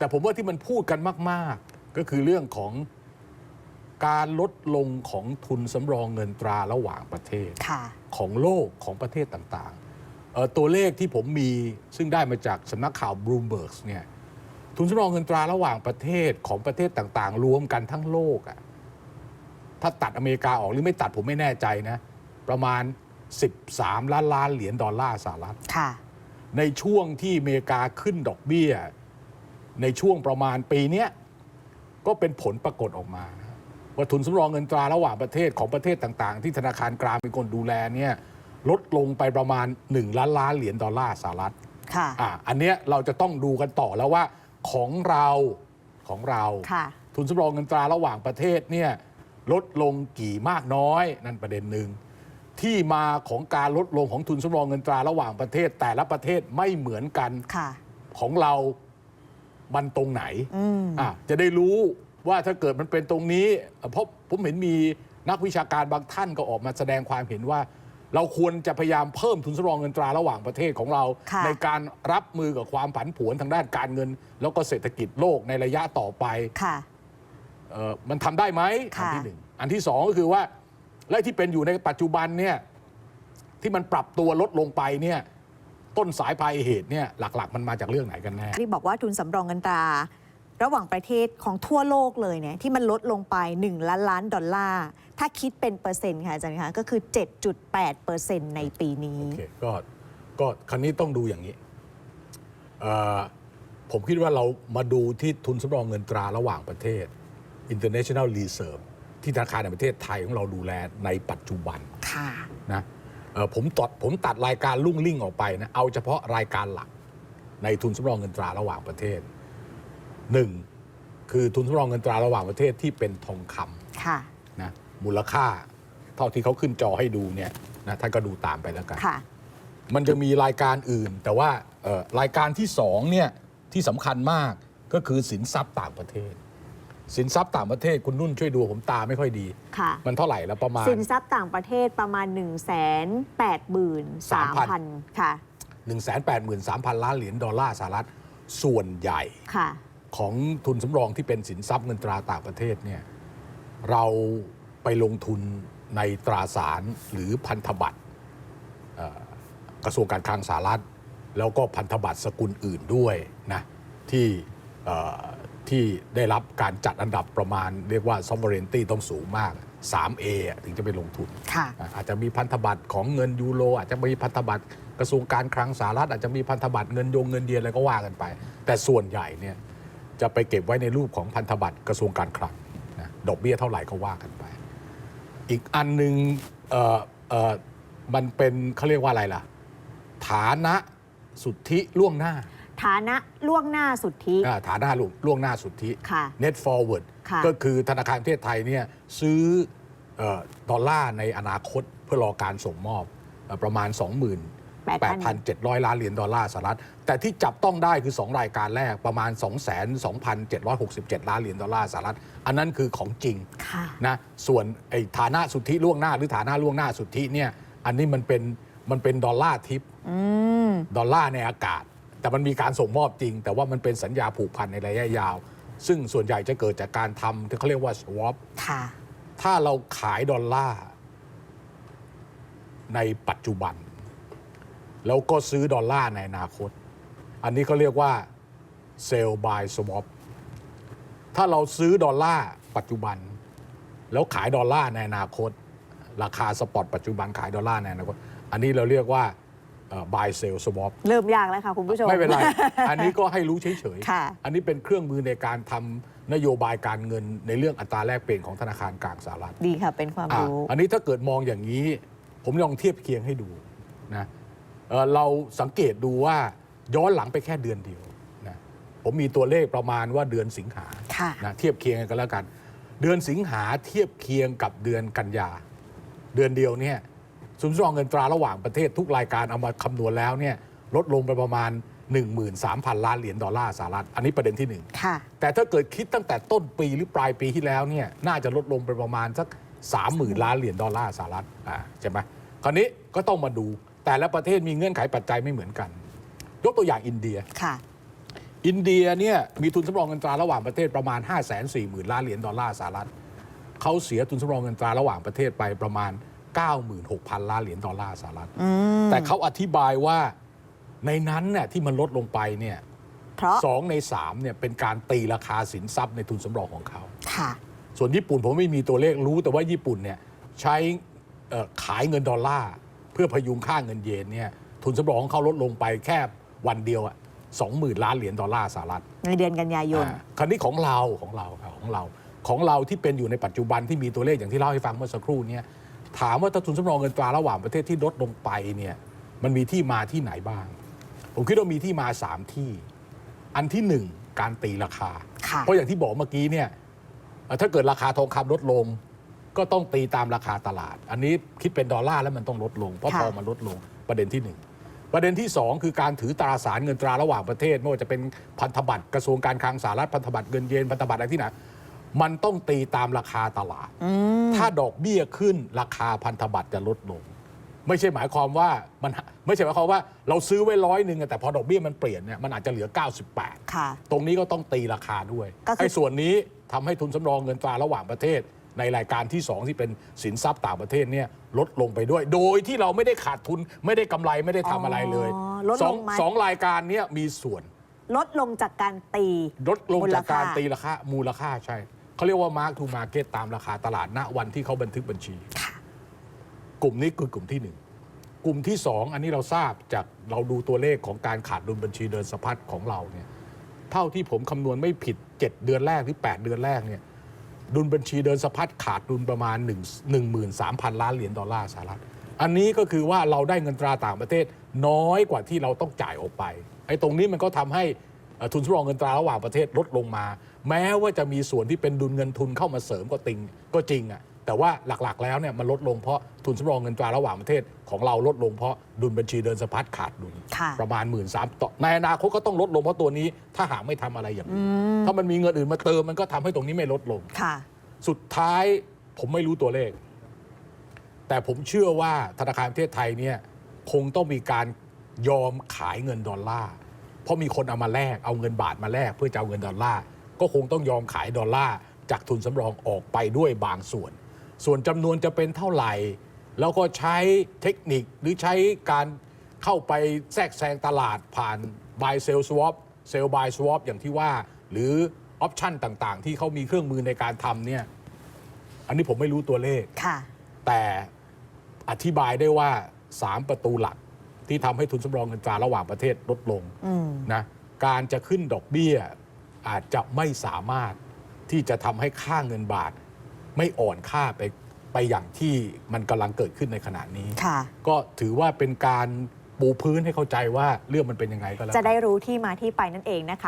แต่ผมว่าที่มันพูดกันมาก ๆ ก็คือเรื่องของการลดลงของทุนสำรองเงินตราระหว่างประเทศ ค่ะ ของโลกของประเทศต่างๆเอ่อตัวเลขที่ผมมีซึ่งได้มาจากสำนักข่าวบลูเบิร์กเนี่ยทุนสำรองเงินตราระหว่างประเทศของประเทศต่างๆ รวมกันทั้งโลกอะถ้าตัดอเมริกาออกหรือไม่ตัดผมไม่แน่ใจนะ ประมาณ 13 ล้านล้านเหรียญดอลลาร์สหรัฐ ค่ะ ในช่วงที่อเมริกาขึ้นดอกเบี้ย ในช่วงประมาณปีเนี้ยก็เป็นผลปรากฏออกมาว่าทุนสำรองเงินตราระหว่างประเทศของประเทศต่าง ๆ ที่ธนาคารกลางเป็นคนดูแลเนี่ยลดลงไปประมาณ 1 ล้านล้านเหรียญดอลลาร์สหรัฐค่ะอะอันเนี้ยเราจะต้องดูกันต่อแล้วว่าของเราของเราค่ะทุนสำรองเงินตราระหว่างประเทศเนี่ยลดลงกี่มากน้อย นั่นประเด็นหนึ่งที่มาของการลดลงของทุนสำรองเงินตราระหว่างประเทศ แต่ละประเทศไม่เหมือนกันค่ะของเรา มันตรงไหนอืมอะจะได้รู้ว่าถ้าเกิดมันเป็นตรงนี้เอ่อเพราะผมเห็นมีนักวิชาการบางท่านก็ออกมาแสดงความเห็นว่า เราควรจะพยายามเพิ่มทุนสำรองเงินตราระหว่างประเทศของเราค่ะในการรับมือกับความผันผวนทางด้านการเงิน แล้วก็เศรษฐกิจโลกในระยะต่อไปค่ะเอ่อมันทำได้ไหมอันค่ะที่หนึ่งอันที่สองก็คือว่าและที่เป็นอยู่ในปัจจุบันเนี่ยที่มันปรับตัวลดลงไปเนี่ย ต้นสายปลายเหตุเนี่ยหลักๆ มันมาจากเรื่องไหนกันแน่ ที่บอกว่าทุนสำรองเงินตรา ระหว่างประเทศของทั่วโลกเลยเนี่ยที่มันลดลงไป 1 ล้านล้านดอลลาร์ ถ้าคิดเป็นเปอร์เซ็นต์ค่ะอาจารย์คะก็คือ 7.8เปอร์เซ็นต์ในปีนี้ โอเคก็ก็ครั้นี้ต้องดูอย่างนี้เอ่อผมคิดว่าเรามาดูที่ทุนสำรองเงินตราระหว่างประเทศ International Reserve ที่ธนาคารแห่งประเทศไทยของเราดูแลในปัจจุบันค่ะ นะเอ่อ ผมตัดผมตัดรายการลุ่งลิ่งออกไปนะเอาเฉพาะรายการหลักในทุนสำรองเงินตราระหว่างประเทศหนึ่งคือทุนสำรองเงินตราระหว่างประเทศที่เป็นทองคำค่ะนะมูลค่า เท่าที่เขาขึ้นจอให้ดูเนี่ยนะท่านก็ดูตามไปแล้วกันค่ะมันจะมีรายการอื่น แต่ว่าเอ่อรายการที่สองเนี่ยที่สำคัญมากก็คือสินทรัพย์ต่างประเทศ สินทรัพย์ต่างประเทศคุณนุ่นช่วยดูผมตาไม่ค่อยดี ค่ะ มันเท่าไหร่แล้วประมาณ สินทรัพย์ต่างประเทศประมาณ 1 8 3 0 0 0 ค่ะ 1 8 3 0 0 0 ล้านเหรียญดอลลาร์สหรัฐส่วนใหญ่ค่ะ ของทุนสำรองที่เป็นสินทรัพย์เงินตราต่างประเทศเนี่ยเราไปลงทุนในตราสารหรือพันธบัตรเอ่อกระทรวงการคลังสหรัฐ แล้วก็พันธบัตรสกุลอื่นด้วยนะที่เอ่อ ที่ได้รับการจัดอันดับประมาณ เรียกว่า sovereignty ต้องสูงมาก 3A อะถึงจะไปลงทุนค่ะอะอาจจะมีพันธบัตรของเงินยูโร อาจจะมีพันธบัตรกระทรวงการคลังสหรัฐ อาจจะมีพันธบัตรเงินยงเงินเดียนอะไรก็ว่ากันไป แต่ส่วนใหญ่เนี่ยจะไปเก็บไว้ในรูปของพันธบัตรกระทรวงการคลังนะดอกเบี้ยเท่าไหร่ก็ว่ากันไป อีกอันหนึ่งเอ่อเอ่อมันเป็นเขาเรียกว่าอะไรล่ะ ฐานะสุทธิล่วงหน้า ฐานะล่วงหน้าสุทธิ อ่าฐานะล่วงหน้าสุทธิ ค่ะ net forward ค่ะ ก็คือธนาคารประเทศไทยเนี่ยซื้อเออดอลลาร์ในอนาคตเพื่อรอการส่งมอบเอ่อประมาณ28,700 ล้านเหรียญดอลลาร์สหรัฐ แต่ที่จับต้องได้คือ 2 รายการแรกประมาณ 22,767 ล้านเหรียญดอลลาร์สหรัฐ อันนั้นคือของจริง ค่ะ นะส่วนไอ้ฐานะสุทธิล่วงหน้า หรือฐานะล่วงหน้าสุทธิเนี่ยอันนี้มันเป็นมันเป็นดอลลาร์ทิปอืม ดอลลาร์ในอากาศ แต่มันมีการส่งมอบจริง แต่ว่ามันเป็นสัญญาผูกพันในระยะยาว ซึ่งส่วนใหญ่จะเกิดจากการทำที่เขาเรียกว่า swap ค่ะถ้าเราขายดอลลาร์ในปัจจุบัน แล้วก็ซื้อดอลลาร์ในอนาคต อันนี้เขาเรียกว่า sell buy swap ถ้าเราซื้อดอลลาร์ปัจจุบัน แล้วขายดอลลาร์ในอนาคต ราคาสปอตปัจจุบันขายดอลลาร์ในอนาคต อันนี้เราเรียกว่าเอ่อ buy sell swap เริ่มยากแล้วค่ะคุณผู้ชม ไม่เป็นไร อันนี้ก็ให้รู้เฉยค่ะอันนี้เป็นเครื่องมือในการทำนโยบายการเงินในเรื่องอัตราแลกเปลี่ยนของธนาคารกลางสหรัฐ ดีค่ะเป็นความอะรู้อันนี้ถ้าเกิดมองอย่างนี้ ผมลองเทียบเคียงให้ดูนะเอ่อเราสังเกตดูว่าย้อนหลังไปแค่เดือนเดียวนะผมมีตัวเลขประมาณว่าเดือนสิงหาค่ะ นะเทียบเคียงกันแล้วกัน เดือนสิงหาเทียบเคียงกับเดือนกันยา เดือนเดียวเนี่ย สุนทรองเงินตราระหว่างประเทศทุกรายการเอามาคำนวณแล้วเนี่ยลดลงไปประมาณ 13,000 ล้านเหรียญดอลลาร์สหรัฐ อันนี้ประเด็นที่หนึ่งค่ะแต่ถ้าเกิดคิดตั้งแต่ต้นปีหรือปลายปีที่แล้วเนี่ยน่าจะลดลงไปประมาณสัก 30,000 ล้านเหรียญดอลลาร์สหรัฐอ่าใช่ไหมคราวนี้ก็ต้องมาดู แต่ละประเทศมีเงื่อนไขปัจจัยไม่เหมือนกัน ยกตัวอย่างอินเดีย ค่ะ อินเดียเนี่ยมีทุนสำรองเงินตราระหว่างประเทศประมาณ 5 4 0 0 0 0ล้านเหรียญดอลลาร์สหรัฐเขาเสียทุนสำรองเงินตราระหว่างประเทศไปประมาณ 96,000 ล้านเหรียญดอลลาร์สหรัฐ แต่เขาอธิบายว่าในนั้นเนี่ยที่มันลดลงไปเนี่ยเพราะสองในสามเนี่ยเป็นการตีราคาสินทรัพย์ในทุนสำรองของเขา ค่ะ ส่วนญี่ปุ่นผมไม่มีตัวเลขรู้แต่ว่าญี่ปุ่นเนี่ยใช้เอ่อขายเงินดอลลาร์เพื่อพยุงค่าเงินเยนเนี่ยทุนสำรองของเขาลดลงไปแค่วันเดียวอะสองหมื่นล้านเหรียญดอลลาร์สหรัฐ ในเดือนกันยายนอ่าคราวนี้ของเราของเราครับของเราของเราที่เป็นอยู่ในปัจจุบันที่มีตัวเลขอย่างที่เล่าให้ฟังเมื่อสักครู่เนี่ย ถามว่าถ้าทุนสำรองเงินตราระหว่างประเทศที่ลดลงไปเนี่ยมันมีที่มาที่ไหนบ้าง ผมคิดว่ามีที่มาสามที่ อันที่หนึ่งการตีราคาค่ะเพราะอย่างที่บอกเมื่อกี้เนี่ยเอ่อถ้าเกิดราคาทองคำลดลง ก็ต้องตีตามราคาตลาด อันนี้คิดเป็นดอลลาร์แล้วมันต้องลดลง เพราะค่ะทองมันลดลงประเด็นที่หนึ่งประเด็นที่สองคือการถือตราสารเงินตราระหว่างประเทศไม่ว่าจะเป็นพันธบัตรกระทรวงการคลังสหรัฐพันธบัตรเงินเยนพันธบัตรอะไรที่ไหน มันต้องตีตามราคาตลาด ถ้าดอกเบี้ยขึ้นราคาพันธบัตรจะลดลง ไม่ใช่หมายความว่ามันไม่ใช่หมายความว่าเราซื้อไว้ร้อยหนึ่งอะแต่พอดอกเบี้ยมันเปลี่ยนเนี่ยมันอาจจะเหลือ 98ค่ะตรงนี้ก็ต้องตีราคาด้วยก็คือไอ้ส่วนนี้ทำให้ทุนสำรองเงินตราระหว่างประเทศ ในรายการที่ 2 ที่เป็นสินทรัพย์ต่างประเทศเนี่ยลดลงไปด้วย โดยที่เราไม่ได้ขาดทุนไม่ได้กำไรไม่ได้ทำอะไรเลยอ๋อลดสลองงมาสองรายการเนี้ยมีส่วน ลดลงจากการตี ลดลงจากการมูลค่าตีราคามูลค่าใช่ เขาเรียกว่า mark to market ตามราคาตลาดณวันที่เขาบันทึกบัญชีค่ะกลุ่มนี้คือกลุ่มที่หนึ่งกลุ่มที่สองอันนี้เราทราบจากเราดูตัวเลขของการขาดดุลบัญชีเดินสะพัดของเราเนี่ยเท่าที่ผมคำนวณไม่ผิด 7 เดือนแรกหรือ 8 เดือนแรกเนี่ยดุลบัญชีเดินสะพัดขาดดุลประมาณ1 13,000 ล้านเหรียญดอลลาร์สหรัฐ อันนี้ก็คือว่าเราได้เงินตราต่างประเทศน้อยกว่าที่เราต้องจ่ายออกไปไอ้ตรงนี้มันก็ทำให้เอ่อ ทุนสำรองเงินตราระหว่างประเทศลดลงมา แม้ว่าจะมีส่วนที่เป็นดุลเงินทุนเข้ามาเสริมก็ติงก็จริงอะแต่ว่าหลักๆ แล้วเนี่ยมันลดลงเพราะทุนสำรองเงินตราระหว่างประเทศของเราลดลงเพราะดุลบัญชีเดินสะพัดขาดดุลค่ะประมาณ1 3ื่นต่อในอนาคตก็ต้องลดลงเพราะตัวนี้ถ้าหากไม่ทำอะไรอย่างอื่นถ้ามันมีเงินอื่นมาเติมมันก็ทำให้ตรงนี้ไม่ลดลงค่ะสุดท้ายผมไม่รู้ตัวเลข แต่ผมเชื่อว่าธนาคารประเทศไทยเนี่ยคงต้องมีการยอมขายเงินดอลลาร์เพ ราะมีคนเอามาแลกเอาเงินบาทมาแลกเพื่อจะเอาเงินดอลลาร์ก็คงต้องยอมขายดอลลาร์จากทุนสำรองออกไปด้วยบางส่วน ส่วนจำนวนจะเป็นเท่าไหร่ แล้วก็ใช้เทคนิคหรือใช้การเข้าไปแทรกแซงตลาดผ่าน buy sell swap sell buy swap อย่างที่ว่า หรือออปชันต่างๆ ที่เขามีเครื่องมือในการทำเนี่ยอันนี้ผมไม่รู้ตัวเลขค่ะแต่อธิบายได้ว่า 3 ประตูหลัก ที่ทำให้ทุนสำรองเงินตราระหว่างประเทศลดลงอืม นะการจะขึ้นดอกเบี้ยอาจจะไม่สามารถที่จะทำให้ค่าเงินบาท ไม่อ่อนค่าไปไปอย่างที่มันกำลังเกิดขึ้นในขณะนี้ ค่ะ ก็ถือว่าเป็นการปูพื้นให้เข้าใจว่าเรื่องมันเป็นยังไงก็แล้วจะกัน ได้รู้ที่มาที่ไปนั่นเองนะคะ